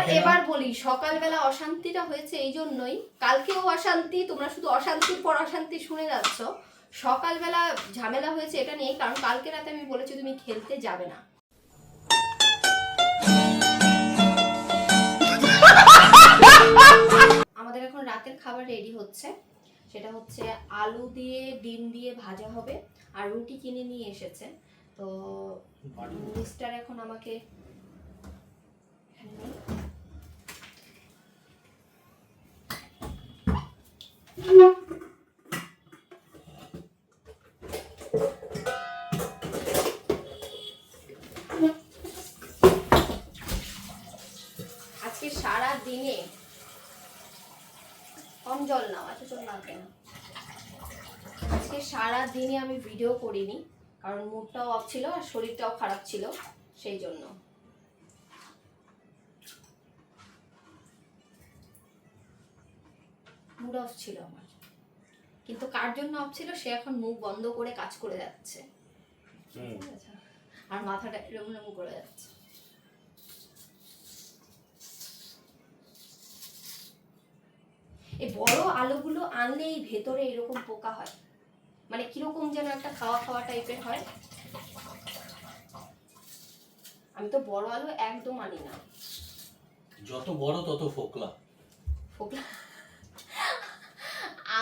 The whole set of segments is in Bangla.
থাকে এবার বলি সকালবেলা অশান্তিটা হয়েছে এই জন্যই কালকেও অশান্তি তোমরা শুধু অশান্তির পর অশান্তি শুনে যাচ্ছ। সকালবেলা ঝামেলা হয়েছে এটা নিয়ে কারণ কালকে রাতে আমি বলেছি তুমি খেলতে যাবে না। আমাদের এখন রাতের খাবার রেডি হচ্ছে। সেটা হচ্ছে আলু দিয়ে ডিম দিয়ে ভাজা হবে আর রুটি কিনে নিয়ে এসেছে। তো মিস্টার এখন আমাকে এখানে নেই। আজকে সারা দিনে কম জল নাও এত জল লাগবে না আজকে সারা দিনে আমি ভিডিও করিনি, কারণ মুডটাও অফ ছিল আর শরীরটাও খারাপ ছিল, সেই জন্য। মুড অফ ছিল আমার। কিন্তু কার জন্য অফ ছিল সে এখন মুখ বন্ধ করে কাজ করে যাচ্ছে? আর মাথাটা এরকম এরকম করে যাচ্ছে। এই বড় আলুগুলো আনলে এই ভেতরে এরকম পোকা হয়। মানে কীরকম যেন একটা খাওয়া খাওয়া টাইপের হয়। আমি তো বড় আলো একদম আনি না। যত বড় তত ফোকলা। ফোকলা?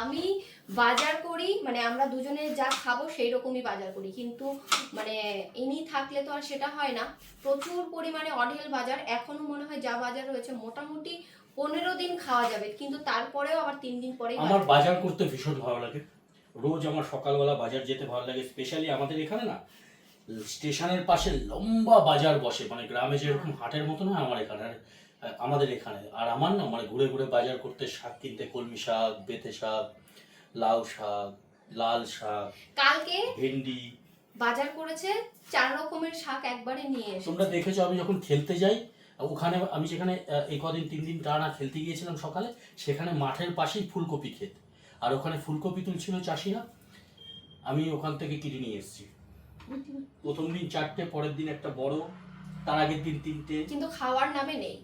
আমি বাজার করি মানে আমরা দুজনে যা খাব সেই রকমই বাজার করি। কিন্তু মানে ইনি থাকলে তো আর সেটা হয় না। প্রচুর পরিমাণে অঢেল বাজার। এখনও মনে হয় যা বাজার রয়েছে মোটামুটি পনেরো দিন খাওয়া যাবে। কিন্তু তারপরেও আবার তিন দিন পরে আমার বাজার। করতে ভীষণ ভালো লাগে। রোজ আমার সকালবেলা বাজার যেতে ভালো লাগে স্পেশালি আমাদের এখানে না স্টেশনের পাশে লম্বা বাজার বসে। মানে গ্রামে যেরকম হাটের মতো না আমার এখানে আমাদের এখানে। আর আমার না মানে ঘুরে ঘুরে বাজার করতে শাক কিনতে কলমি শাক বেতে শাক লাউ শাক লাল শাক কালকে ভেন্ডি। বাজার করেছে চার রকমের শাক একবারে নিয়ে এসে তোমরা দেখেছ আমি যখন খেলতে যাই ওখানে আমি যেখানে আহ, এই কদিন তিন দিন টানা খেলতে গিয়েছিলাম সকালে সেখানে মাঠের পাশেই ফুলকপি ক্ষেত। আর ওখানে ফুলকপি তুলছিল চাষিরা। আমি ওখান থেকে কিনে নিয়ে এসেছি। প্রথম দিন চারটে পরের দিন একটা বড় তার আগের দিন তিনটে। কিন্তু খাওয়ার নামে নেই।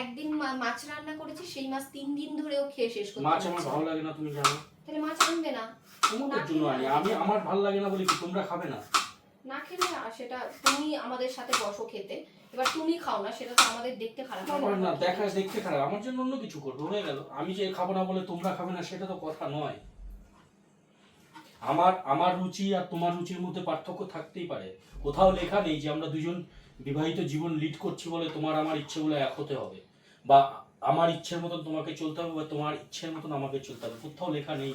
একদিন মাছ রান্না করেছি সেই মাছ তিন দিন ধরেও খেয়ে শেষ করতে মাছ আমার ভালো লাগে না তুমি জানো। তাহলে মাছ আনবে না? তোমাদের জন্য আনি। আমি আমার ভালো লাগে না বলে কি তোমরা খাবে না? না খেলে আর সেটা তুমি আমাদের সাথে বসো খেতে। এবার তুমি খাও না সেটা তো আমাদের দেখতে খারাপ আমার না দেখা দেখতে খারাপ। আমার জন্য অন্য কিছু করব হয়ে গেল। আমি যে খাব না বলে তোমরা খাবে না সেটা তো কথা নয়। আমার আমার রুচি আর তোমার রুচির মধ্যে পার্থক্য থাকতেই পারে। কোথাও লেখা নেই যে আমরা দুজন বিবাহিত জীবন লিড করছি বলে তোমার আমার ইচ্ছে বলে এক হতে হবে। বা আমার ইচ্ছের মতন তোমাকে চলতে হবে বা তোমার ইচ্ছের মতন আমাকে চলতে হবে। কোথাও লেখা নেই।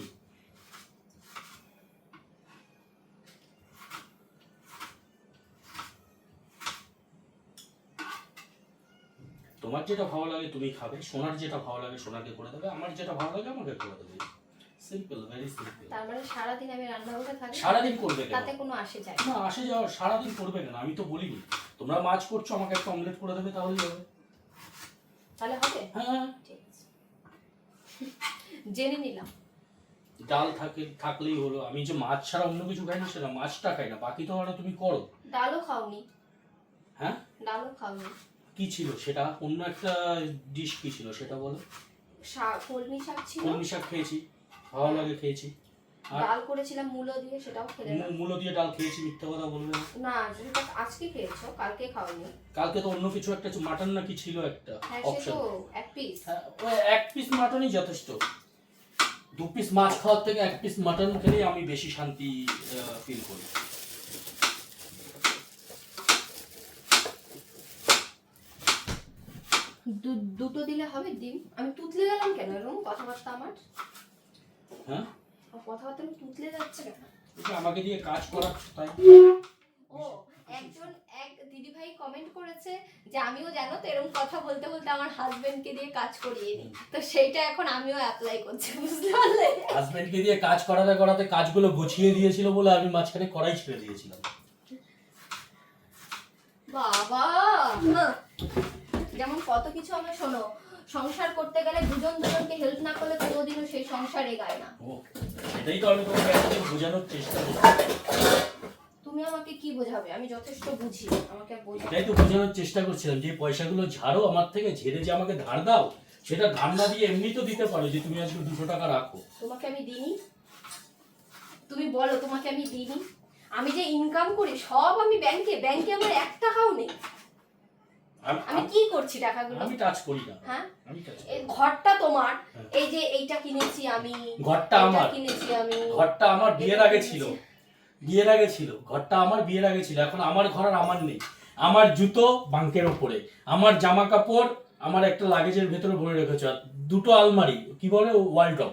তোমার যেটা ভালো লাগে তুমি খাবে, সোনার যেটা ভালো লাগে সোনাকে করে দেবে, আমার যেটা ভালো লাগে আমাকে করে দেবে। সিম্পল ভেরি সিম্পল তার মানে সারাদিন আমি রান্নাঘরে থাকি সারাদিন করবে কেন? তাতে কোনো আসে যায় না। না আসে যাওয়া সারাদিন করবে কেন? আমি তো বলিনি। তোমরা মাছ করছ আমাকে একটা অমলেট করে দেবে তাহলে হবে। তাহলে হবে? হ্যাঁ। ঠিক আছে। জেনে নিলাম। ডাল থাকে থাকলেই হলো। আমি যে মাছ ছাড়া অন্য কিছু খাই না সেটা মাছটা খাই না। বাকি তো আরও তুমি করো। ডালও খাওনি? হ্যাঁ? ডালও খাওনি? কি ছিল? সেটা অন্য একটা ডিশ কি ছিল? সেটা বলো। শাক কলমি শাক ছিল? কলমি শাক খেয়েছি। ভালো লাগে খেয়েছি। ডাল করেছিলাম মূলো দিয়ে সেটাও খেলে না। মূলো দিয়ে ডাল খেয়েছি মিথ্যা কথা বলবে না। না যেটা আজকে খেয়েছো কালকে খাওনি। কালকে তো অন্য কিছু একটা মাটন নাকি ছিল একটা হ্যাঁ সে অপশন তো এক পিস হ্যাঁ, ওই এক পিস মাটনই যথেষ্ট। দু পিস মাছ খাওয়ার থেকে এক পিস মাটন খেলেই আমি বেশি শান্তি ফিল করি। দুটো দিলে হবে ডিম। আমি তুতলে গেলাম কেন? এরকম কথাবার্তা আমার? হ্যাঁ? কথাবার্তা তুতলে যাচ্ছে কেন এটা আমাকে দিয়ে কাজ করা তাই। ও একজন এক দিদি ভাই কমেন্ট করেছে যে আমিও জানো তো এরকম কথা বলতে বলতে আমার হাজবেন্ডকে দিয়ে কাজ করিয়ে দিই তো সেইটা এখন আমিও অ্যাপ্লাই করছি বুঝতে পারলে? হাজবেন্ডকে দিয়ে কাজ করাতে করাতে কাজগুলো গুছিয়ে দিয়েছিল বলে আমি মাঝখানে করাই ছেড়ে দিয়েছিলাম। বাবা! হ্যাঁ। যেমন কত কিছু আমি শোনো। সংসার করতে গেলে দুজন দুজনকে হেল্প না করলে কোনোদিনও সেই সংসার এগায় না। ও এটাই তো আমি তোমাকে এতদিন বোঝানোর চেষ্টা করছি। তুমি আমাকে কি বোঝাবে? আমি যথেষ্ট বুঝি আমাকে বোঝাবে এটাই তো বোঝানোর চেষ্টা করছিলাম যে পয়সাগুলো ঝাড়ো আমার থেকে ঝেড়ে যে আমাকে ধার দাও সেটা ধার না দিয়ে এমনি তো দিতে পারো যে তুমি আজকে দুশো টাকা রাখো। তোমাকে আমি দিইনি। তুমি বলো তোমাকে আমি দিইনি। আমি যে ইনকাম করি সব আমি ব্যাংকে ব্যাংকে আমার এক টাকাও নেই। আমি- কি করছি টাকাগুলো? আমি টাচ করি না। হ্যাঁ? আমি ঘরটা তোমার হ্যাঁ। এই যে এইটা কিনেছি আমি ঘরটা আমার। কিনেছি আমি। ঘরটা আমার বিয়ের আগে ছিল। বিয়ের আগে ছিল। ঘরটা আমার বিয়ের আগে ছিল। এখন আমার ঘর আর আমার নেই। আমার জুতো বাঙ্কের ওপরে। আমার জামা কাপড় আমার একটা লাগেজের ভেতরে ভরে রেখেছে। দুটো আলমারি কি বলে? ওয়ালড্রপ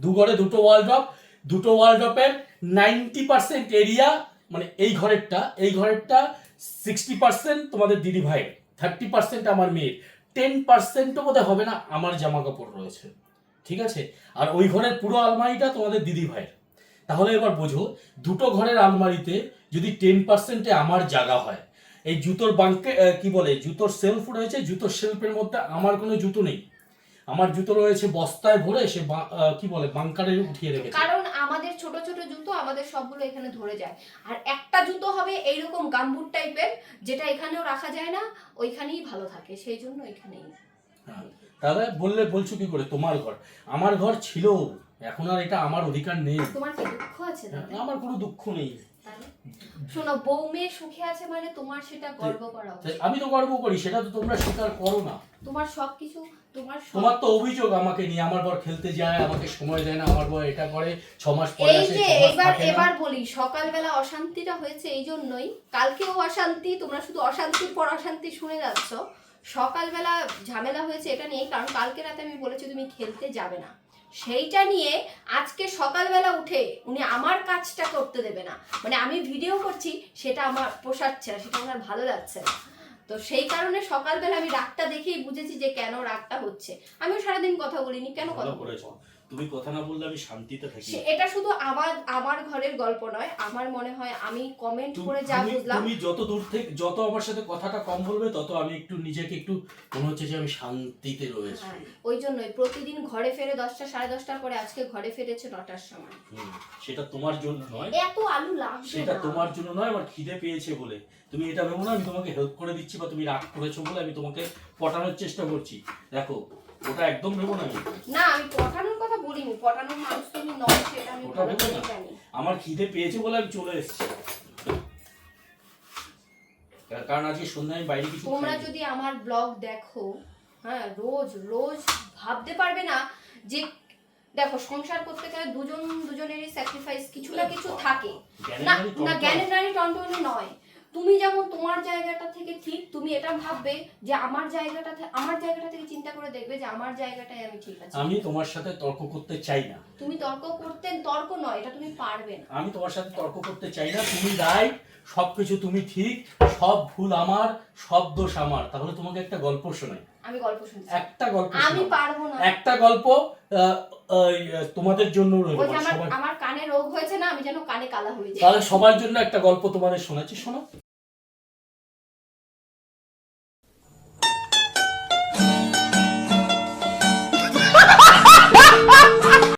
দু ঘরে দুটো ওয়ালড্রপ দুটো ওয়ালড্রপের নাইনটি পার্সেন্ট এরিয়া মানে এই ঘরেরটা এই ঘরেরটা সিক্সটি পার্সেন্ট তোমাদের দিদি ভাইয়ের থার্টি পার্সেন্ট আমার মেয়ের টেন পার্সেন্টও বোধ হবে না, আমার জামা কাপড় রয়েছে। ঠিক আছে? আর ওই ঘরের পুরো আলমারিটা তোমাদের দিদি ভাইয়ের। তাহলে এবার বোঝো, দুটো ঘরের আলমারিতে যদি টেন পার্সেন্টে আমার জায়গা হয়, এই জুতোর বাঙ্কে কি বলে, জুতোর সেলফ রয়েছে, জুতোর সেলফের মধ্যে আমার কোনো জুতো নেই। আমার জুতো রয়েছে বস্তায় ভরে সে কি বলে বাংকারে উঠিয়ে রেখেছে। কারণ আমাদের ছোট ছোট জুতো আমাদের সবগুলো এখানে ধরে যায়। আর একটা জুতো হবে এইরকম গাম্বুট টাইপের যেটা এখানেও রাখা যায় না ওইখানেই ভালো থাকে সেই জন্য ওইখানেই হ্যাঁ, তাহলে বললে বলছো কি করে? তোমার ঘর। আমার ঘর ছিল এখন আর এটা আমার অধিকার নেই। তোমার কি দুঃখ আছে তাতে? আমার কোনো দুঃখ নেই? শোনো বউ মেয়ে সুখে আছে মানে তোমার সেটা গর্ব করা উচিত। আমি তো গর্ব করি সেটা তো তোমরা স্বীকার করো না। তোমার সবকিছু তোমার তোমার তো অভিযোগ আমাকে নিয়ে আমার বর খেলতে যায় আমাকে সময় দেয় না আমার বর এটা করে ছ মাস পরে এই যে এবার এবার বলি সকালবেলা অশান্তিটা হয়েছে এই জন্যই কালকেও অশান্তি তোমরা শুধু অশান্তির পর অশান্তি শুনে যাচ্ছ। সকালবেলা ঝামেলা হয়েছে এটা নিয়ে কারণ কালকে রাতে আমি বলেছি তুমি খেলতে যাবে না। সেইটা নিয়ে আজকে সকালবেলা উঠে উনি আমার কাজটা করতে দেবে না। মানে আমি ভিডিও করছি, সেটা আমার পোষাচ্ছে না, সেটা আমার ভালো লাগছে না। তো সেই কারণে সকালবেলা আমি রাগটা দেখেই বুঝেছি যে কেন রাগটা হচ্ছে। আমিও সারাদিন কথা বলিনি, কেন কথা? করেছ। তুমি কথা না বললে আমি শান্তিতে থাকি। এটা শুধু আমার আমার ঘরের গল্প নয় আমার মনে হয় আমি কমেন্ট করে যা বুঝলাম তুমি যত দূর থেকে যত আমার সাথে কথাটা কম বলবে তত আমি একটু নিজেকে একটু মনে হচ্ছে যে আমি শান্তিতে রয়েছি। হ্যাঁ, ওই জন্যই প্রতিদিন ঘরে ফেরে দশটা সাড়ে দশটার পরে আজকে ঘরে ফিরেছে নটার সময়। সেটা তোমার জন্য নয়। এত আলু লাগবে সেটা তোমার জন্য নয় আমার খিদে পেয়েছে বলে। তুমি এটা ভেবো না আমি তোমাকে হেল্প করে দিচ্ছি বা তুমি রাগ করেছ বলে আমি তোমাকে পটানোর চেষ্টা করছি। দেখো ওটা একদম ভেবো না আমি না আমি পটানোর কথা বলিনি পটানোর মানুষ তুমি নয় সেটা আমি ওটা ভেবো না। আমার খিদে পেয়েছে বলে আমি চলে এসেছি। কারণ আজকে সন্ধ্যায় বাইরে কিছু তোমরা যদি আমার ব্লগ দেখো হ্যাঁ রোজ রোজ ভাবতে পারবে না যে দেখো সংসার করতে গেলে দুজন দুজনেরই স্যাক্রিফাইস কিছু না কিছু থাকে। না না। জ্ঞানের নারী টনটনে নয়। তুমি যেমন তোমার জায়গাটা থেকে ঠিক তুমি এটা ভাববে যে আমার জায়গাটা আমার জায়গাটা থেকে চিন্তা করে দেখবে যে আমার জায়গাটাই আমি ঠিক আছি। আমি তোমার সাথে তর্ক করতে চাই না। তুমি তর্ক করতে তর্ক নয় এটা তুমি পারবে না। আমি তোমার সাথে তর্ক করতে চাই না তুমি রাইট সবকিছু তুমি ঠিক সব ভুল আমার সব দোষ আমার। তাহলে তোমাকে একটা গল্প শোনাই। আমি গল্প শুনছি। একটা গল্প আমি পারব না। একটা গল্প আহ, আহ, তোমাদের জন্য রইল মানে আমার আমার কানে রোগ হয়েছে না আমি যেন কানে কালা হয়ে যাই। তাহলে সবার জন্য একটা গল্প তোমাদের শোনাচ্ছি শোনো।